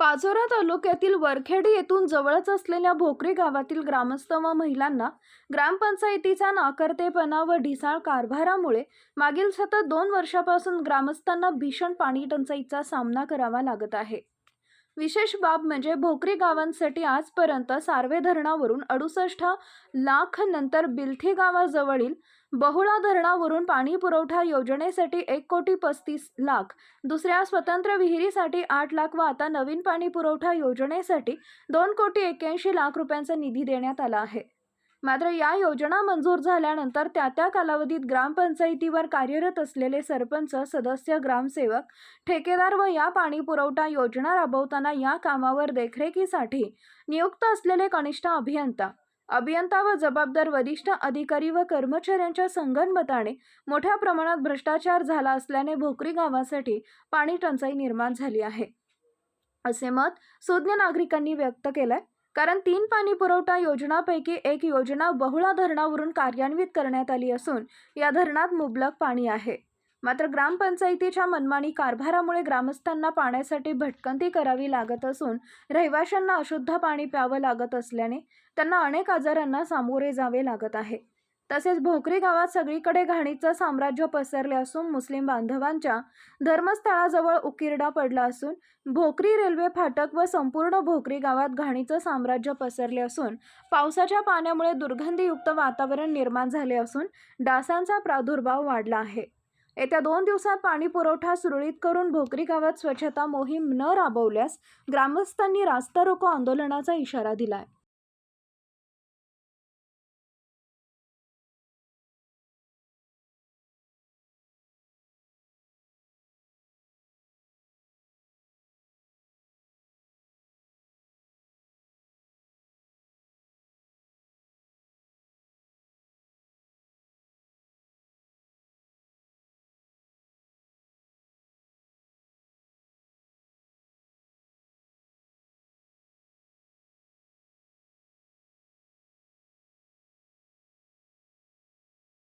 पाचोरा तालुक्यातील वरखेडी येथून जवळच असलेल्या भोकरी गावातील ग्रामस्थ व महिलांना ग्रामपंचायतीचा नाकर्तेपणा व ढिसाळ कारभारामुळे मागील सतत दोन वर्षापासून ग्रामस्थांना भीषण पाणी टंचाईचा सामना करावा लागत आहे. विशेष बाब म्हणजे भोकरी गावांसाठी आजपर्यंत सार्वे धरणावरून अडुसष्ट लाख नंतर बिलथी गावाजवळील बहुळा धरणावरून पाणी पुरवठा योजनेसाठी एक कोटी पस्तीस लाख दुसऱ्या स्वतंत्र विहिरीसाठी आठ लाख व आता नवीन पाणी पुरवठा योजनेसाठी दोन कोटी एक्क्याऐंशी लाख रुपयांचा निधी देण्यात आला आहे. मात्र या योजना मंजूर झाल्यानंतर त्या त्या कालावधीत ग्रामपंचायतीवर कार्यरत असलेले सरपंच सदस्य ग्रामसेवक ठेकेदार व या पाणी पुरवठा योजना राबवताना या कामावर देखरेखीसाठी नियुक्त असलेले कनिष्ठ अभियंता अभियंता व जबाबदार वरिष्ठ अधिकारी व कर्मचाऱ्यांच्या संगनमताने मोठ्या प्रमाणात भ्रष्टाचार झाला असल्याने भोकरी गावासाठी पाणी टंचाई निर्माण झाली आहे. असे मत सुज्ञ नागरिकांनी व्यक्त केलंय. कारण तीन पाणी पुरवठा योजनापैकी एक योजना बहुळा धरणावरून कार्यान्वित करण्यात आली असून या धरणात मुबलक पाणी आहे. मात्र ग्रामपंचायतीच्या मनमानी कारभारामुळे ग्रामस्थांना पाण्यासाठी भटकंती करावी लागत असून रहिवाशांना अशुद्ध पाणी प्यावं लागत असल्याने त्यांना अनेक आजारांना सामोरे जावे लागत आहे. तसेच भोकरी गावात सगळीकडे घाणीचं साम्राज्य पसरले असून मुस्लिम बांधवांच्या धर्मस्थळाजवळ उकिरडा पडला असून भोकरी रेल्वे फाटक व संपूर्ण भोकरी गावात घाणीचं साम्राज्य पसरले असून पावसाच्या पाण्यामुळे दुर्गंधीयुक्त वातावरण निर्माण झाले असून डासांचा प्रादुर्भाव वाढला आहे. येत्या दोन दिवसात पाणी पुरवठा सुरळीत करून भोकरी गावात स्वच्छता मोहीम न राबवल्यास ग्रामस्थांनी रास्ता रोको आंदोलनाचा इशारा दिलाय.